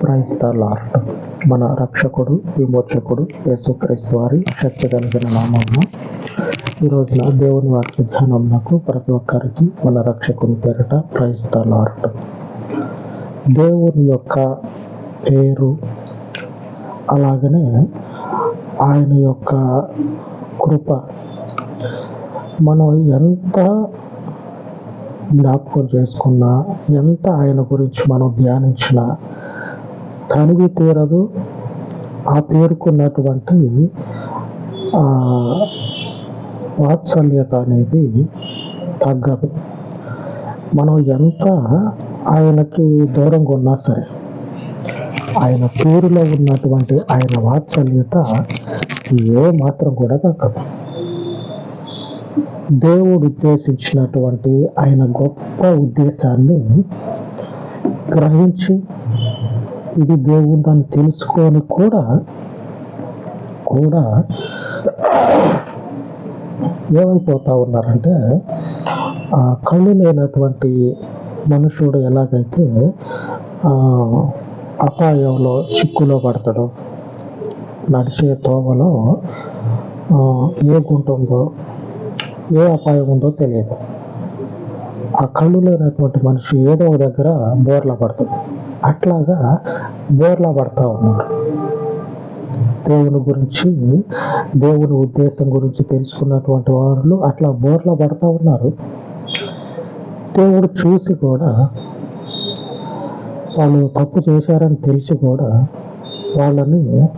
Praise the lord మన రక్షకుడు విమోచకుడు యేసుక్రీస్తు వారి శక్తి కలిగిన నామమున ఈ రోజున దేవుని వాక్య ధ్యానంకు ప్రతి ఒక్కరికి మన రక్షకుని పేరిట ప్రైజ్ ద లార్డ్ దేవుని యొక్క పేరు అలాగనే ఆయన యొక్క కృప మనం ఎంత జ్ఞాపకం చేసుకున్నా ఎంత ఆయన గురించి మనం ధ్యానించినా తనివి తీరదు ఆ పేరుకున్నటువంటి ఆ వాత్సల్యత అనేది తగ్గదు. మనం ఎంత ఆయనకి దూరంగా ఉన్నా సరే ఆయన పేరులో ఉన్నటువంటి ఆయన వాత్సల్యత ఏ మాత్రం కూడా తగ్గదు. దేవుడు ఉద్దేశించినటువంటి ఆయన గొప్ప ఉద్దేశాన్ని గ్రహించి ఇది దేవుడు తెలుసుకొని కూడా కూడా ఏమైపోతా ఉన్నారంటే ఆ కళ్ళు లేనటువంటి మనుషుడు ఎలాగైతే అపాయంలో చిక్కులో పడతాడో నడిచే తోవలో ఏ గుంటుందో ఏ అపాయం ఉందో తెలియదు. ఆ కళ్ళు లేనటువంటి మనిషి ఏదో దగ్గర బోర్ల పడుతుంది. అట్లాగా బోర్లా పడతా ఉన్నారు. దేవుని గురించి దేవుని ఉద్దేశం గురించి తెలుసుకున్నటువంటి వారు అట్లా బోర్లా పడతా ఉన్నారు. దేవుడు చూసి కూడా వాళ్ళు తప్పు చేశారని తెలిసి కూడా వాళ్ళని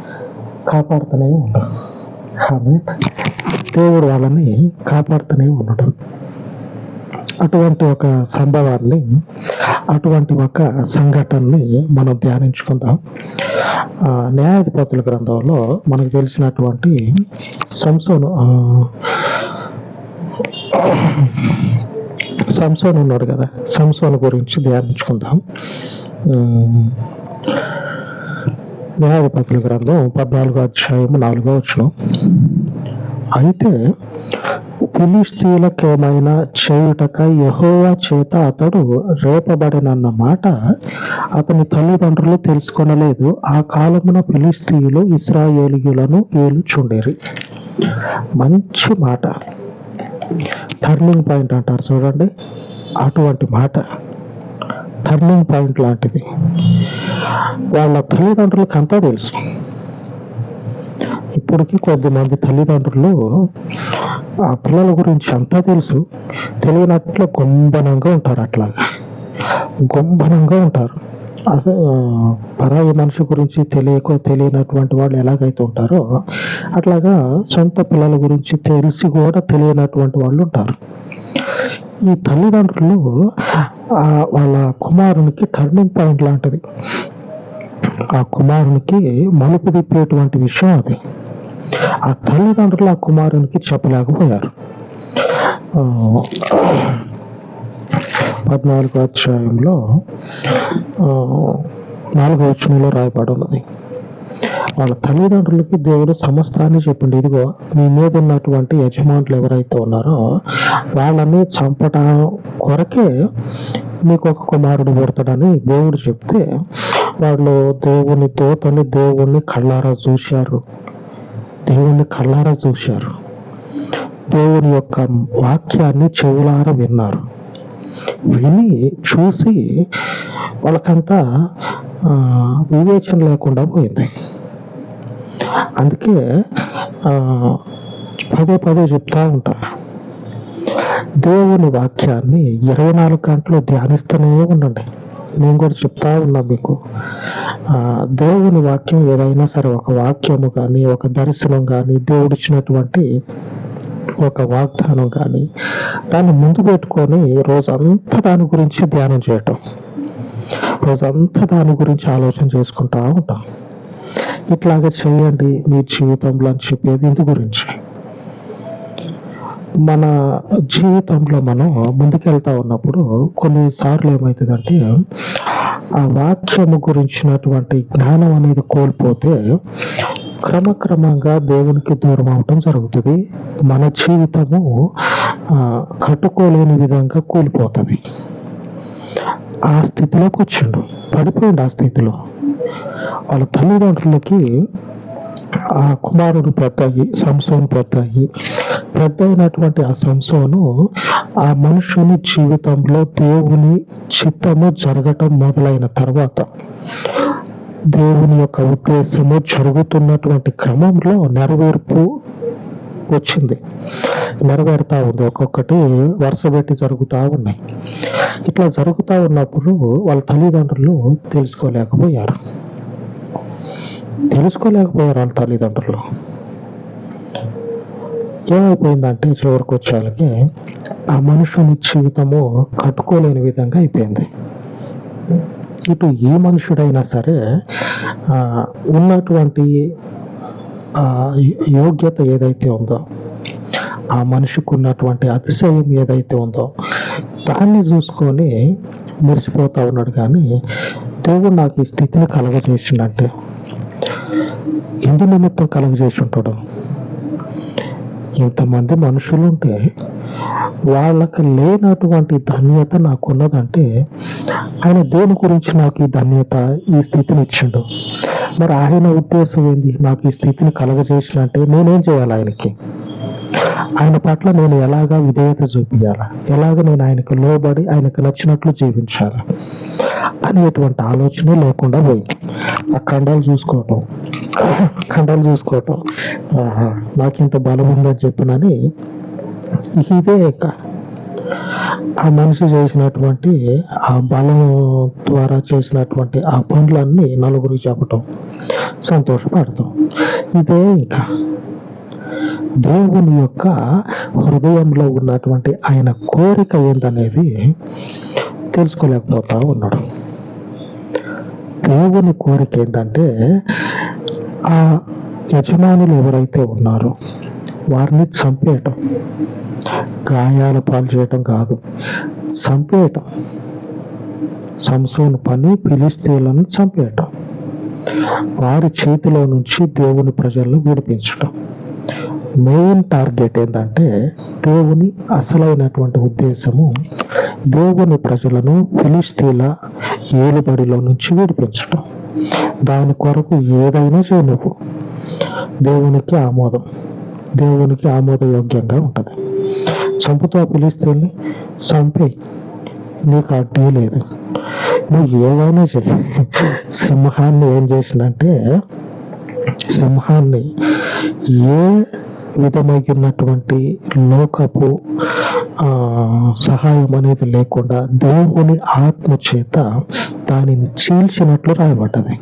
కాపాడుతూనే ఉంటారు ఆమె దేవుడు వాళ్ళని కాపాడుతూనే ఉండడం అటువంటి ఒక సంభవాన్ని అటువంటి ఒక సంఘటనని మనం ధ్యానించుకుందాం. న్యాయాధిపతుల గ్రంథంలో మనకు తెలిసినటువంటి సంసోను సంసోన్ ఉన్నాడు కదా సంసోన్ గురించి ధ్యానించుకుందాం. న్యాయాధిపతుల గ్రంథం పద్నాలుగో అధ్యాయం నాలుగో వచ్చిన అయితే ఫిలిస్తీన్లకేమైనా చేయుటక యహోవా చేత అతడు రేపబడినన్న మాట అతని తల్లిదండ్రులు తెలుసుకొనలేదు. ఆ కాలమున ఫిలిస్తీయులు ఇస్రాయేలీయులను ఏలుచుండేరి. మంచి మాట. టర్నింగ్ పాయింట్ అంటారు చూడండి. అటువంటి మాట. టర్నింగ్ పాయింట్ లాంటిది. వాళ్ళ తల్లిదండ్రులకు అంతా తెలుసు. ఇప్పటికీ కొద్దిమంది తల్లిదండ్రులు ఆ పిల్లల గురించి అంతా తెలుసు. తెలియనట్లు గొంబనంగా ఉంటారు అట్లాగా. గొంబనంగా ఉంటారు. పరాయి మనిషి గురించి తెలియక తెలియనటువంటి వాళ్ళు ఎలాగైతే ఉంటారో అట్లాగా సొంత పిల్లల గురించి తెలిసి కూడా తెలియనటువంటి వాళ్ళు ఉంటారు. ఈ తల్లిదండ్రులు ఆ వాళ్ళ కుమారునికి టర్నింగ్ పాయింట్ లాంటిది. ఆ కుమారునికి మలుపు తిప్పేటువంటి విషయం అది. ఆ తల్లిదండ్రులు ఆ కుమారునికి చెప్పలేకపోయారు. పద్నాలుగో అధ్యాయంలో నాలుగో వచనంలో రాయబడి ఉన్నది. వాళ్ళ తల్లిదండ్రులకి దేవుడు సమస్తాన్ని చెప్పిండు. ఇదిగో మీ మీద ఉన్నటువంటి యజమానులు ఎవరైతే ఉన్నారో వాళ్ళని చంపడం కొరకే మీకు ఒక కుమారుడు పుడతాడని దేవుడు చెప్తే వాళ్ళు దేవుని దోతని దేవుణ్ణి కళ్ళారా చూశారు. దేవుణ్ణి కళ్ళారా చూశారు. దేవుని యొక్క వాక్యాన్ని చెవులారా విన్నారు. విని చూసి వాళ్ళకంతా వివేచన లేకుండా పోయింది. అందుకే పదే పదే చెప్తా ఉంటా. దేవుని వాక్యాన్ని ఇరవై నాలుగు గంటలు ధ్యానిస్తూనే ఉండండి. నేను కూడా చెప్తా ఉన్నా మీకు. ఆ, దేవుని వాక్యం ఏదైనా సరే ఒక వాక్యము కానీ ఒక దర్శనం కానీ దేవుడిచ్చినటువంటి ఒక వాగ్దానం కానీ దాన్ని ముందు పెట్టుకొని రోజంతా దాని గురించి ధ్యానం చేయటం. రోజంతా దాని గురించి ఆలోచన చేసుకుంటా ఉంటాం. ఇట్లాగే చేయండి మీ జీవితంలో అని చెప్పేది ఇందు గురించి. మన జీవితంలో మనం ముందుకెళ్తా ఉన్నప్పుడు కొన్నిసార్లు ఏమవుతుందంటే ఆ వాక్యము గురించినటువంటి జ్ఞానం అనేది కోల్పోతే క్రమక్రమంగా దేవునికి దూరం అవటం జరుగుతుంది. మన జీవితము కట్టుకోలేని విధంగా కూలిపోతుంది. ఆ స్థితిలోకి వచ్చిండు. పడిపోయిండు ఆ స్థితిలో. వాళ్ళ తల్లిదండ్రులకి ఆ కుమారుడు పెద్దయి సంసోను పెద్దయి పెద్ద అయినటువంటి ఆ సంసోను ఆ మనుషుని జీవితంలో దేవుని చిత్తము జరగటం మొదలైన తర్వాత దేవుని యొక్క ఉద్దేశము జరుగుతున్నటువంటి క్రమంలో నెరవేర్పు వచ్చింది. నెరవేరుతా ఉంది. ఒక్కొక్కటి వరుస పెట్టి జరుగుతూ ఉన్నాయి. ఇట్లా జరుగుతూ ఉన్నప్పుడు వాళ్ళ తల్లిదండ్రులు తెలుసుకోలేకపోయారు. తెలుసుకోలేకపోయారు వాళ్ళ తల్లిదండ్రులు? ఏమైపోయిందంటే చివరికి వచ్చేళ్ళకి ఆ మనుషుని జీవితము కట్టుకోలేని విధంగా అయిపోయింది. ఇటు ఏ మనుషుడైనా సరే ఆ, ఉన్నటువంటి ఆ యోగ్యత ఏదైతే ఉందో ఆ మనిషికి ఉన్నటువంటి అతిశయం ఏదైతే ఉందో దాన్ని చూసుకొని మురిసిపోతా ఉన్నాడు. కానీ దేవుడు నాకు ఈ స్థితిని కలగజేసిండంటే ఎందు నిమిత్తం కలగజేసి ఉంటాడు? ఇంతమంది మనుషులు ఉంటే వాళ్ళకి లేనటువంటి ధన్యత నాకు ఉన్నదంటే ఆయన దేని గురించి నాకు ఈ ధన్యత ఈ స్థితిని ఇచ్చిండు? మరి ఆయన ఉద్దేశం ఏంది? నాకు ఈ స్థితిని కలగజేసినంటే నేనేం చేయాలి ఆయనకి? ఆయన పట్ల నేను ఎలాగా విధేయత చూపించాలా ఎలాగ నేను ఆయనకు లోబడి ఆయనకు నచ్చినట్లు జీవించాలా? అనేటువంటి ఆలోచన లేకుండా పోయింది. ఆ ఖండాలు చూసుకోవటం. ఖండాలు చూసుకోవటం. నాకు ఇంత బలం ఉందని చెప్పినని ఇదే ఆ మనిషి చేసినటువంటి ఆ బలం ద్వారా చేసినటువంటి ఆ పనులన్నీ నలుగురికి చెప్పటం. సంతోషపడతాం ఇదే ఇంకా దేవుని యొక్క హృదయంలో ఉన్నటువంటి ఆయన కోరిక ఏందనేది తెలుసుకోలేకపోతా ఉన్నాడు. దేవుని కోరిక ఏంటంటే ఆ యజమానులు ఎవరైతే ఉన్నారో వారిని చంపేయటం. గాయాల పాలు చేయటం కాదు. చంపేయటం. సంసోను పని ఫిలిస్తీన్లను చంపేయటం. వారి చేతిలో నుంచి దేవుని ప్రజలను విడిపించటం. మెయిన్ టార్గెట్ ఏంటంటే దేవుని అసలైనటువంటి ఉద్దేశము దేవుని ప్రజలను ఫిలిస్తీన్ల ఏలుబడిలో నుంచి విడిపించటం. దాని కొరకు ఏదైనా చేయనివ్వు. దేవునికి ఆమోదం. దేవునికి ఆమోదయోగ్యంగా ఉంటుంది. చంపుతో పిలిస్తేనే చంపి నీకు అడ్డీ లేదు. నువ్వు ఏవైనా చెయ్యి. సింహాన్ని ఏం చేసినంటే సింహాన్ని ఏ విధమైనటువంటి లోకపు సహాయం అనేది లేకుండా దేవుని ఆత్మ చేత దానిని చీల్చినట్లు రాయబడ్డది.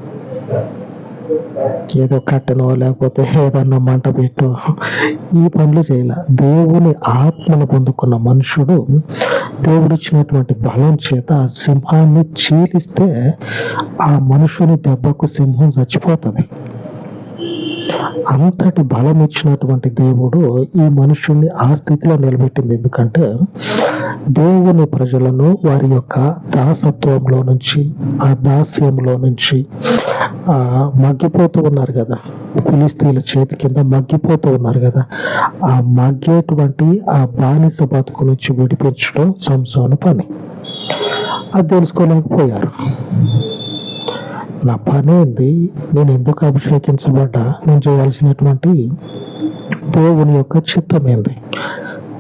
ఏదో కట్టనో లేకపోతే ఏదన్నా మంట పెట్టో ఈ పనులు చేయాల. దేవుని ఆత్మను పొందుకున్న మనుషుడు దేవుడు ఇచ్చినటువంటి బలం చేత ఆ సింహాన్ని చీలిస్తే ఆ మనుషుని దెబ్బకు సింహం చచ్చిపోతుంది. అంతటి బలం ఇచ్చినటువంటి దేవుడు ఈ మనుషుల్ని ఆ స్థితిలో నిలబెట్టింది. ఎందుకంటే దేవుని ప్రజలను వారి యొక్క దాసత్వంలో నుంచి ఆ దాస్యంలో నుంచి ఆ మగ్గిపోతూ ఉన్నారు కదా. ఫిలిస్తీన్ల చేతి కింద మగ్గిపోతూ ఉన్నారు కదా. ఆ మగ్గేటువంటి ఆ బానిస బతుకు నుంచి విడిపించడం సంసోను పని. అది తెలుసుకోలేకపోయారు. నా పని ఏంది? నేను ఎందుకు అభిషేకించబడ్డా? నేను చేయాల్సినటువంటి దేవుని యొక్క చిత్తం ఏంది?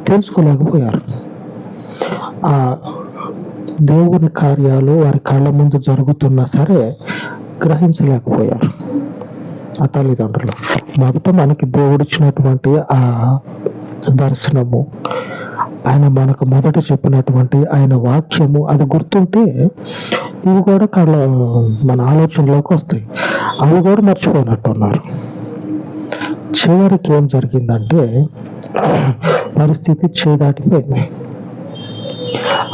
తెలుసుకోలేకపోయారు. ఆ దేవుని కార్యాలు వారి కళ్ళ ముందు జరుగుతున్నా సరే గ్రహించలేకపోయారు ఆ తల్లిదండ్రులు. మొదట మనకి దేవుడిచ్చినటువంటి ఆ దర్శనము ఆయన మనకు మొదట చెప్పినటువంటి ఆయన వాక్యము అది గుర్తుంటే ఇవి కూడా కళ్ళ మన ఆలోచనలోకి వస్తాయి. అవి కూడా మర్చిపోయినట్టున్నారు చివరికి ఏం జరిగిందంటే పరిస్థితి చేదాటిపోయింది.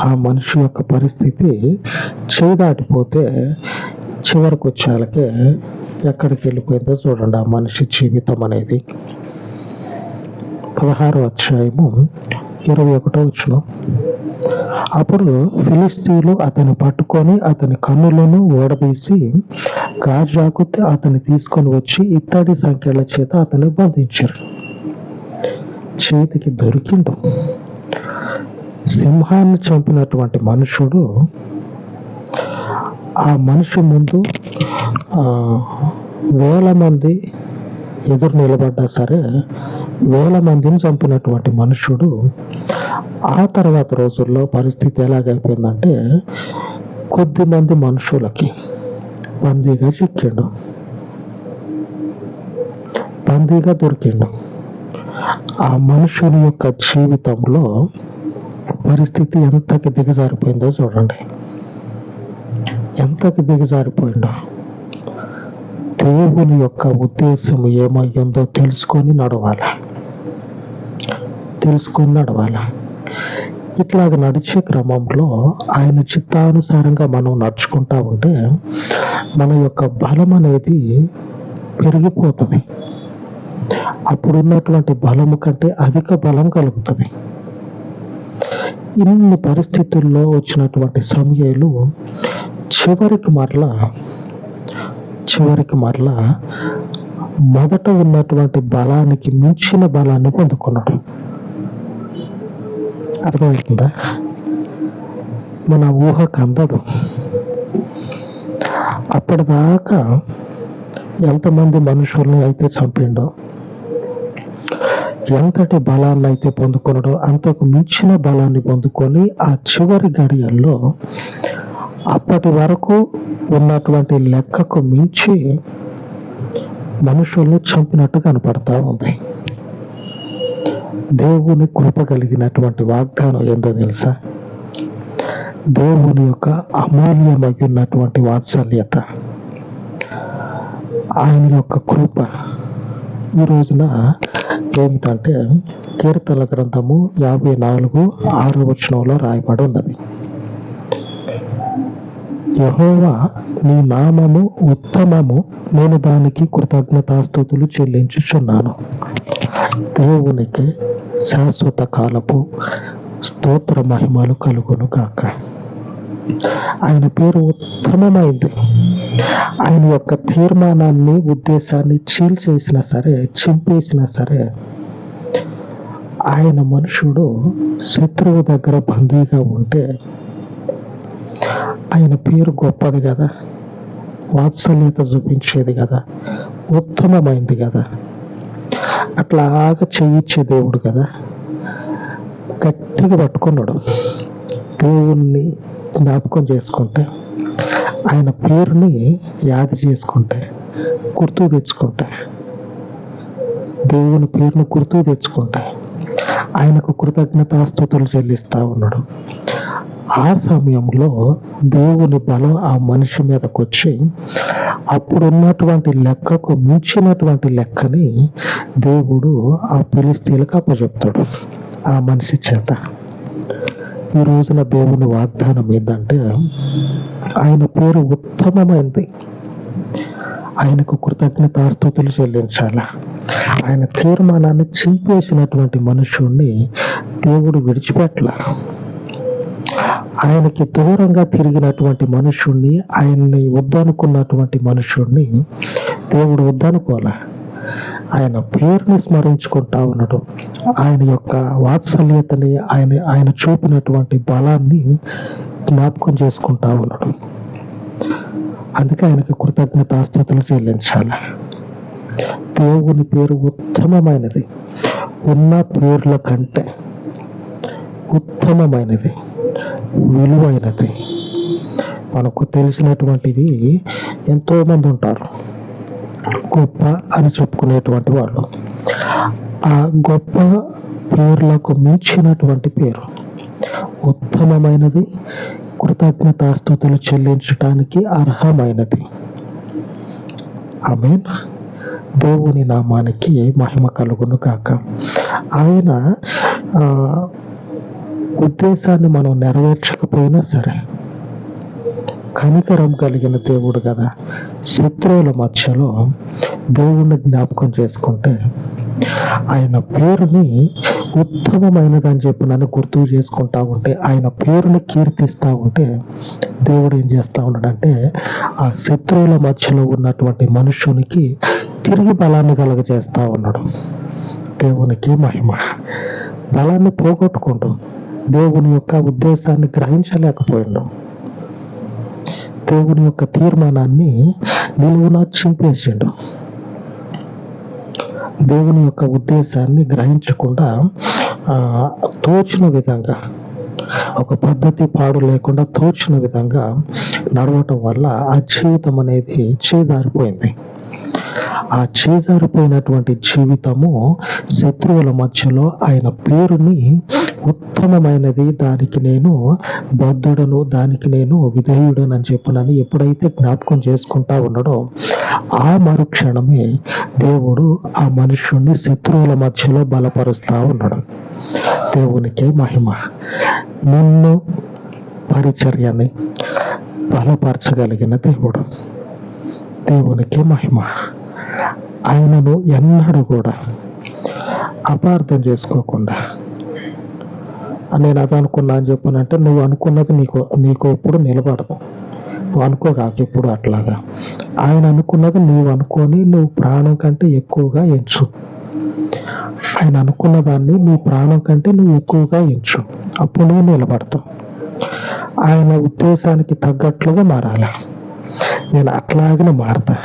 ఆ మనిషి యొక్క పరిస్థితి చేదాటిపోతే చివరికి వచ్చేళ్ళకే ఎక్కడికి వెళ్ళిపోయిందో చూడండి ఆ మనిషి జీవితం అనేది. పదహారు అధ్యాయము ఇరవై ఒకటో వచ్చిన అప్పుడు ఫిలిస్తీన్లు అతను పట్టుకొని అతని కన్నులను ఓడదీసి గాజాకు అతన్ని తీసుకొని వచ్చి ఇత్తడి సంఖ్యల చేత అతన్ని బంధించారు. చేతికి దొరికిండు. సింహాన్ని చంపినటువంటి మనుషుడు ఆ మనిషి ముందు ఆ, వేల మంది ఎదురు నిలబడ్డా సరే వేల మందిని చంపినటువంటి మనుషుడు ఆ తర్వాత రోజుల్లో పరిస్థితి ఎలాగైపోయిందంటే కొద్ది మంది మనుషులకి బందీగా చిక్కిండు. బందీగా దొరికిండు. ఆ మనుషుని యొక్క జీవితంలో పరిస్థితి ఎంతకి దిగజారిపోయిందో చూడండి. ఎంతకి దిగజారిపోయిందో? దేవుని యొక్క ఉద్దేశం ఏమయ్యిందో తెలుసుకొని నడవాలి. తెలుసుకున్నాడు నడవాలి ఇట్లాగ నడిచే క్రమంలో ఆయన చిత్తానుసారంగా మనం నడుచుకుంటా ఉంటే మన యొక్క బలం అనేది పెరిగిపోతుంది. అప్పుడున్నటువంటి బలము కంటే అధిక బలం కలుగుతుంది. ఇన్ని పరిస్థితుల్లో వచ్చినటువంటి సమయాలు చివరికి మరలా చివరికి మరలా మొదట ఉన్నటువంటి బలానికి మించిన బలాన్ని పొందుకున్నాడు అర్థమవుతుందా? మన ఊహకు అందదు అప్పటిదాకా ఎంతమంది మనుషుల్ని అయితే చంపిండో ఎంతటి బలాన్ని అయితే పొందుకున్నాడో అంతకు మించిన బలాన్ని పొందుకొని ఆ చివరి గడియల్లో అప్పటి వరకు ఉన్నటువంటి లెక్కకు మించి మనుషుల్ని చంపినట్టు కనపడతా ఉంది. దేవుని కృప కలిగినటువంటి వాగ్దానం ఏందో తెలుసా? దేవుని యొక్క అమూల్యమైనటువంటి వాత్సల్యత. ఆయన యొక్క కృప. ఈ రోజున ఏమిటంటే కీర్తన గ్రంథము యాభై నాలుగు ఆరో వచనంలో రాయబడి ఉన్నది. యహోవా నీ నామము ఉత్తమము. నేను దానికి కృతజ్ఞతాస్థుతులు చెల్లించుచున్నాను. దేవునికి శాశ్వత కాలపు స్తోత్ర మహిమలు కలుగును కాక ఆయన పేరు ఉత్తమమైంది. ఆయన యొక్క తీర్మానాన్ని ఉద్దేశాన్ని చీల్చేసినా సరే చింపేసినా సరే ఆయన మనుషుడు శత్రువు దగ్గర బందీగా ఉంటే ఆయన పేరు గొప్పది కదా. వాత్సల్యత చూపించేది కదా. ఉత్తమమైంది కదా. అట్లాగా చేయించే దేవుడు కదా. గట్టిగా పట్టుకున్నాడు. దేవుణ్ణి జ్ఞాపకం చేసుకుంటే ఆయన పేరుని యాది చేసుకుంటే గుర్తు తెచ్చుకుంటే దేవుని పేరును గుర్తు తెచ్చుకుంటే ఆయనకు కృతజ్ఞతాస్తుతులు చెల్లిస్తా ఉన్నాడు. ఆ సమయంలో దేవుని బలం ఆ మనిషి మీదకు వచ్చి అప్పుడున్నటువంటి లెక్కకు మించినటువంటి లెక్కని దేవుడు ఆ పిలిస్తీలకు అప్పచెప్తాడు ఆ మనిషి చేత. ఈ రోజున దేవుని వాగ్దానం ఏంటంటే ఆయన పేరు ఉత్తమమైంది. ఆయనకు కృతజ్ఞతాస్థుతులు చెల్లించాల. ఆయన తీర్మానాన్ని చింపేసినటువంటి మనుషుణ్ణి దేవుడు విడిచిపెట్టల. ఆయనకి దూరంగా తిరిగినటువంటి మనుషుణ్ణి ఆయన్ని వద్దనుకున్నటువంటి మనుషుణ్ణి దేవుడు వద్దనుకోలే. ఆయన పేరుని స్మరించుకుంటా ఉన్నాడు. ఆయన యొక్క వాత్సల్యతని ఆయన ఆయన చూపినటువంటి బలాన్ని జ్ఞాపకం చేసుకుంటా ఉన్నాడు. అందుకే ఆయనకు కృతజ్ఞతాస్తుతులు చెల్లించాలి. దేవుని పేరు ఉత్తమమైనది. ఉన్న పేర్ల కంటే ఉత్తమమైనది విలువైనది. మనకు తెలిసినటువంటిది ఎంతో మంది ఉంటారు గొప్ప అని చెప్పుకునేటువంటి వాళ్ళు. ఆ గొప్ప పేర్లకు మించినటువంటి పేరు. ఉత్తమమైనది కృతజ్ఞతాస్తుతులు చెల్లించటానికి అర్హమైనది. ఆమె దేవుని నామానికి మహిమ కలుగును కాక ఆయన ఆ, ఉద్దేశాన్ని మనం నెరవేర్చకపోయినా సరే కనికరం కలిగిన దేవుడు కదా. శత్రువుల మధ్యలో దేవుణ్ణి జ్ఞాపకం చేసుకుంటే ఆయన పేరుని ఉత్తమమైనదని చెప్పి నన్ను గుర్తు చేసుకుంటా ఉంటే ఆయన పేరుని కీర్తిస్తా ఉంటే దేవుడు ఏం చేస్తా ఉన్నాడంటే ఆ శత్రువుల మధ్యలో ఉన్నటువంటి మనుషునికి తిరిగి బలాన్ని కలగజేస్తా ఉన్నాడు. దేవునికి మహిమ. బలాన్ని పోగొట్టుకుంటూ దేవుని యొక్క ఉద్దేశాన్ని గ్రహించలేకపోయిండు దేవుని యొక్క తీర్మానాన్ని నిలువున చింపేసిండు దేవుని యొక్క ఉద్దేశాన్ని గ్రహించకుండా ఆ, తోచిన విధంగా ఒక పద్ధతి పాడు లేకుండా తోచిన విధంగా నడవటం వల్ల ఆ జీవితం అనేది చేదారిపోయింది. ఆ చేజారిపోయినటువంటి జీవితము శత్రువుల మధ్యలో ఆయన పేరుని ఉత్తమమైనది. దానికి నేను బద్ధుడను దానికి నేను విధేయుడను అని చెప్పనని ఎప్పుడైతే జ్ఞాపకం చేసుకుంటా ఉన్నాడో ఆ మరుక్షణమే దేవుడు ఆ మనుష్యుణ్ణి శత్రువుల మధ్యలో బలపరుస్తా ఉన్నాడు. దేవునికే మహిమ. నిన్ను పరిచర్యని బలపరచగలిగిన దేవుడు. దేవునికే మహిమ. ఆయనను ఎన్నడూ కూడా అపార్థం చేసుకోకుండా. నేను అది అనుకున్నా అని చెప్పానంటే నువ్వు అనుకున్నది నీకు నీకు ఎప్పుడు నిలబడదు. నువ్వు అనుకోగాక ఎప్పుడు అట్లాగా. ఆయన అనుకున్నది నువ్వు అనుకొని నువ్వు ప్రాణం కంటే ఎక్కువగా ఎంచు. ఆయన అనుకున్న దాన్ని నీ ప్రాణం కంటే నువ్వు ఎక్కువగా ఎంచు. అప్పుడు నువ్వు నిలబడతావు. ఆయన ఉద్దేశానికి తగ్గట్లుగా మారాలి. నేను అట్లాగనే మారతా.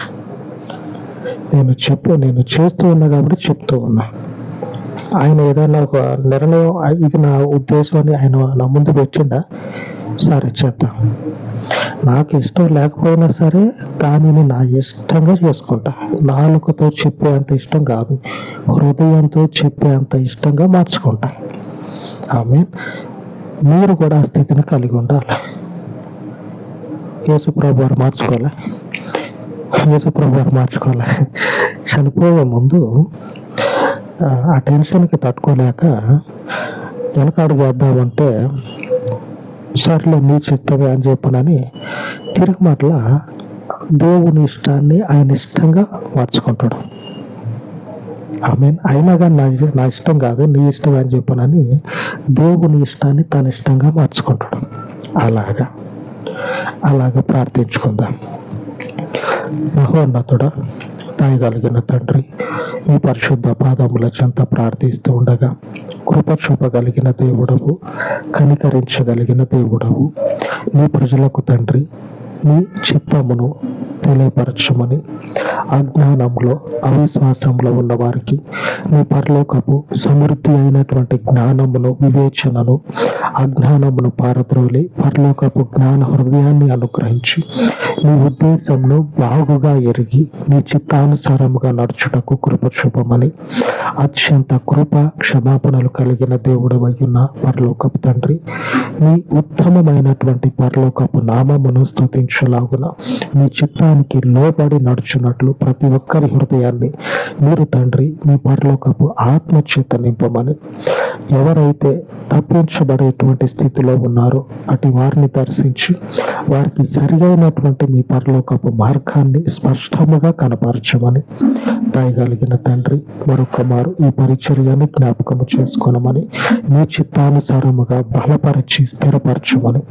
నేను చెప్పు నేను చేస్తూ ఉన్నా కాబట్టి చెప్తూ ఉన్నా. ఆయన ఏదైనా ఒక నిర్ణయం ఇది నా ఉద్దేశం అని ఆయన నా ముందు పెట్టిండా? సరే చేద్దాం. నాకు ఇష్టం లేకపోయినా సరే దానిని నా ఇష్టంగా చేసుకుంటా. నాలుకతో చెప్పేంత ఇష్టం కాదు. హృదయంతో చెప్పేంత ఇష్టంగా మార్చుకుంటా. ఆమె మీరు కూడా ఆ స్థితిని కలిగి ఉండాలి. యేసుప్రభు వారు మార్చుకోలే. యేసుప్రభు మార్చుకోవాలి మార్చుకోలే. చనిపోయే ముందు ఆ, టెన్షన్కి తట్టుకోలేక వెనకాడు వేద్దామంటే సర్లే నీ చిత్తమే అని చెప్పనని తిరిగి మట్ల దేవుని ఇష్టాన్ని ఆయన ఇష్టంగా మార్చుకుంటాడు. ఐ మీన్ అయినా కానీ నా నా ఇష్టం కాదు నీ ఇష్టం అని చెప్పనని దేవుని ఇష్టాన్ని తన ఇష్టంగా మార్చుకుంటాడు. అలాగా. అలాగా ప్రార్థించుకుందాం. మహోన్నతుడ దయగలిగిన తండ్రి మీ పరిశుద్ధ పాదముల చెంత ప్రార్థిస్తూ ఉండగా కృప చూపగలిగిన దేవుడవు కనికరించగలిగిన దేవుడవు. నీ ప్రజలకు తండ్రి నీ చిత్తమును తెలియపరచమని. అజ్ఞానంలో అవిశ్వాసంలో ఉన్న వారికి నీ పరలోకపు సమృద్ధి అయినటువంటి జ్ఞానమును వివేచనను అజ్ఞానమును పారద్రోలి పరలోకపు జ్ఞాన హృదయాన్ని అనుగ్రహించి నీ ఉద్దేశంను బాగుగా ఎరిగి నీ చిత్తానుసారముగా నడుచుటకు కృప చూపమని. అత్యంత కృప క్షమాపణలు కలిగిన దేవుడు అయ్యున్న పరలోకపు తండ్రి నీ ఉత్తమమైనటువంటి పరలోకపు నామమును స్తుతించలాగున మీ చిత్తానికి లోబడి నడుచున్నట్లు ప్రతి ఒక్కరి హృదయాన్ని మీరు తండ్రి మీ పరలోకపు ఆత్మచేత నింపమని. ఎవరైతే తప్పించబడేటువంటి స్థితిలో ఉన్నారో అటు వారిని దర్శించి వారికి సరియైనటువంటి మీ పరలోకపు మార్గాన్ని స్పష్టముగా కనపరచమని. దయగలిగిన తండ్రి మరొక మారు ఈ పరిచర్యను జ్ఞాపకము చేసుకోనమని మీ చిత్తానుసారముగా బలపరిచి స్థిరపరచమని.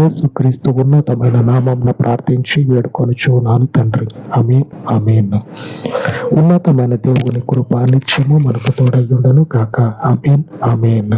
యేసుక్రీస్తు ఉన్నతమైన నామంన ప్రార్థించి వేడుకొని చూనాను తండ్రి. అమీన్ అమీన్ ఉన్నతమైన దేవుని కృప నిత్యము మనకు తోడయ్యుండను కాక అమీన్ అమీన్